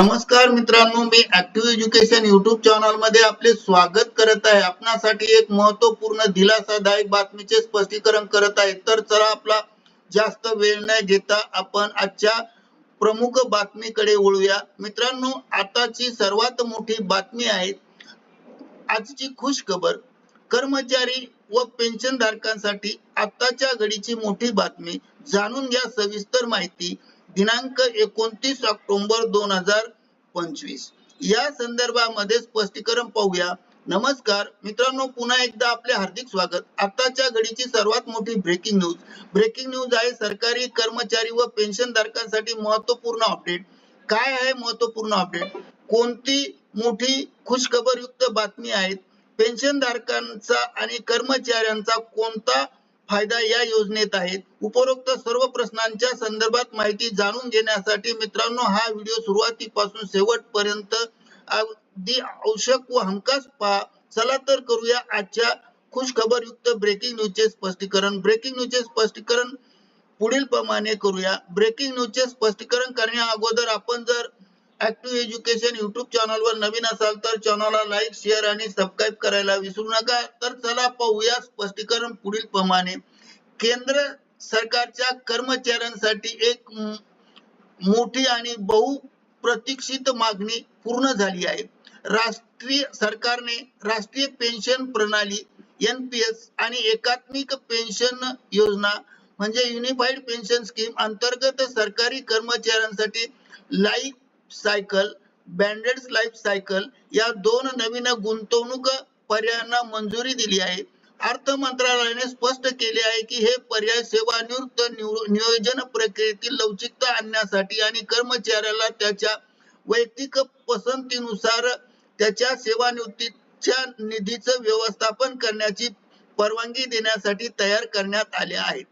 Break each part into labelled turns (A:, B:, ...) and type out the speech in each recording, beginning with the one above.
A: नमस्कार मित्रांनो मी ऍक्टिव्ह एज्युकेशन युट्यूब चॅनलमध्ये आपले स्वागत करत आहे. आपणासाठी एक महत्त्वपूर्ण दिलासादायक बातमीचे स्पष्टीकरण करत आहे. तर चला आपला जास्त वेळ न घेता आपण आजच्या प्रमुख बातमीकडे वळूया. मित्रांनो आताची सर्वात मोठी बातमी आहे आजची खुश खबर. कर्मचारी व पेन्शन धारकांसाठी आताच्या घडीची मोठी बातमी. जाणून घ्या सविस्तर माहिती. दिनांक एकोणतीस ऑक्टोबर दोन हजार पंचवीस. या संदर्भामध्ये स्पष्टीकरण पाहूया. नमस्कार. मित्रांनो पुन्हा एकदा आपले हार्दिक स्वागत. आताच्या घडीची सर्वात मोठी ब्रेकिंग न्यूज ब्रेकिंग न्यूज आहे सरकारी कर्मचारी व पेन्शन धारकांसाठी महत्त्वपूर्ण अपडेट काय आहे महत्त्वपूर्ण अपडेट कोणती मोठी खुशखबरयुक्त बातमी आहेत पेन्शन धारकांचा आणि कर्मचाऱ्यांचा कोणता फायदा या योजनेत आहे. उपरोक्त सर्व प्रश्नांच्या संदर्भात माहिती जाणून घेण्यासाठी मित्रांनो हा व्हिडिओ सुरुवातीपासून शेवटपर्यंत अगदी आवश्यक व हमखास पहा. चला तर करूया आजच्या खुशखबरयुक्त ब्रेकिंग न्यूजचे स्पष्टीकरण. ब्रेकिंग न्यूजचे स्पष्टीकरण पुढील प्रमाणे करूया ब्रेकिंग न्यूजचे स्पष्टीकरण करण्या अगोदर आपण जर ऍक्टिव्ह एज्युकेशन युट्यूब चॅनल वर नवीन असाल तर चॅनलला लाईक शेअर आणि सबस्क्राईब करायला विसरू नका. तर चला पाहूया स्पष्टीकरण पुढील प्रमाणे. केंद्र सरकारच्या कर्मचाऱ्यांसाठी एक मोठी आणि बहुप्रतीक्षित मागणी पूर्ण झाली आहे. राष्ट्रीय सरकारने राष्ट्रीय पेन्शन प्रणाली एनपीएस आणि एकात्मिक पेन्शन योजना म्हणजे युनिफाईड पेन्शन स्कीम अंतर्गत सरकारी कर्मचाऱ्यांसाठी life cycle banded life cycle या दोन नवीन गुंतवणूक पर्यायांना मंजुरी दिली आहे. अर्थ मंत्रालयाने स्पष्ट केले आहे की हे पर्याय सेवानिवृत्त नियोजन प्रक्रियेतील लवचिकता आणण्यासाठी आणि कर्मचाऱ्याला त्याच्या वैयक्तिक पसंतीनुसार त्याच्या सेवानिवृत्तीच्या निधीचं व्यवस्थापन करण्याची परवानगी देण्यासाठी तयार करण्यात आले आहेत.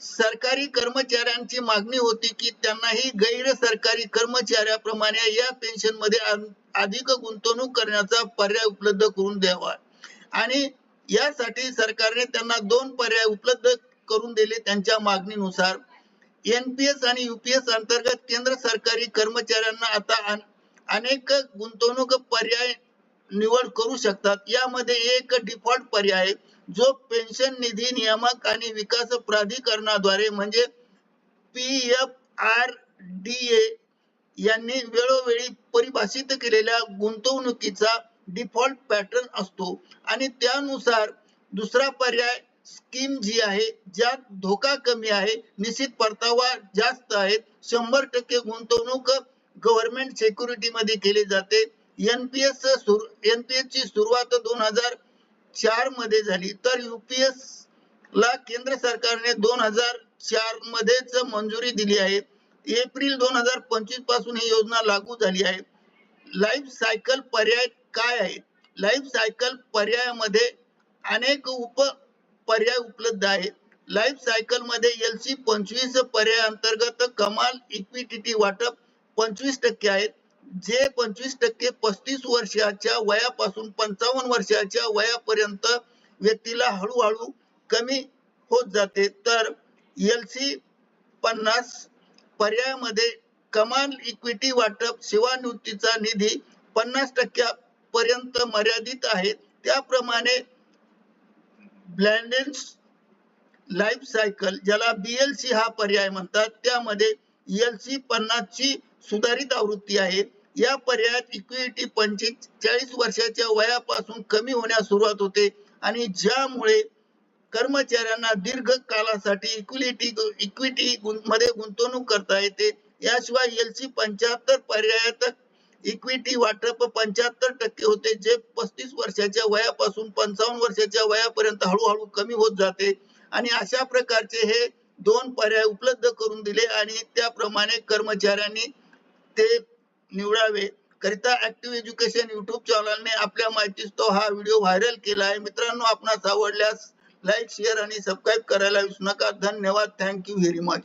A: सरकारी कर्मचाऱ्यांची मागणी होती की त्यांनाही गैर सरकारी कर्मचाऱ्याप्रमाणे या पेन्शनमध्ये अधिक गुंतवणूक करण्याचा पर्याय उपलब्ध करून द्यावा. आणि यासाठी सरकारने त्यांना दोन पर्याय उपलब्ध करून दिले त्यांच्या मागणीनुसार. एनपीएस आणि युपीएस अंतर्गत केंद्र सरकारी कर्मचाऱ्यांना आता अनेक गुंतवणूक पर्याय निवड करू शकतात. यामध्ये एक डिफॉल्ट पर्याय जो पेन्शन निधी नियामक आणि विकास प्राधिकरणाद्वारे म्हणजे P F R D A यांनी वेळोवेळी परिभाषित केलेल्या गुंतवणुकीचा डिफॉल्ट पॅटर्न असतो. आणि त्यानुसार दुसरा पर्याय स्कीम जी आहे ज्यात धोका कमी आहे निश्चित परतावा जास्त आहे शंभर टक्के गुंतवणूक गव्हर्नमेंट सेक्युरिटी मध्ये केली जाते. एनपीएस एनपीएस ची सुरुवात दोन हजार चारमध्ये झाली. तर युपीएस ला केंद्र सरकारने दोन हजार चार मध्येच मंजुरी दिली आहे. एप्रिल दोन हजार पंचवीसपासून ही योजना लागू झाली आहे. लाईफ सायकल पर्याय काय आहे लाईफ सायकल पर्यायामध्ये अनेक उप पर्याय उपलब्ध आहेत. लाईफ सायकलमध्ये एल सी पंचवीस पर्याय अंतर्गत कमाल इक्विटी वाटप पंचवीस टक्के आहेत. जे पंचवीस टक्के पस्तीस वर्षाच्या वयापासून पंचावन्न वर्षाच्या वयापर्यंत व्यक्तीला हळूहळू कमी होत जाते तर एल सी पन्नास पर्यायामध्ये कमाल इक्विटी वाटप सेवानिवृत्तीचा निधी पन्नास टक्क्यापर्यंत मर्यादित आहे. त्याप्रमाणे ब्लँडेड लाईफ सायकल ज्याला बीएलसी हा पर्याय म्हणतात त्यामध्ये एल सी पन्नास ची सुधारित आवृत्ती आहे. या पर्यायात इक्विटी पंचेचाळीस वर्षाच्या वयापासून कमी होण्यास सुरुवात होते आणि ज्यामुळे कर्मचाऱ्यांना दीर्घ कालासाठी इक्विटी इक्विटी मध्ये गुंतवणूक करता येते. याशिवाय एलसी पंच्याहत्तर पर्यायात इक्विटी वाटप पंच्याहत्तर टक्के होते जे पस्तीस वर्षाच्या वयापासून पंचावन्न वर्षाच्या वयापर्यंत हळूहळू कमी होत जाते. आणि अशा प्रकारचे हे दोन पर्याय उपलब्ध करून दिले आणि त्याप्रमाणे कर्मचाऱ्यांनी ते निवडावे. करिता ऍक्टिव्ह एज्युकेशन युट्यूब चॅनलने आपल्या माहितीस तो हा व्हिडिओ व्हायरल केला आहे. मित्रांनो आपणास आवडल्यास लाईक शेअर आणि सबस्क्राईब करायला विसरू नका. धन्यवाद. Thank you very much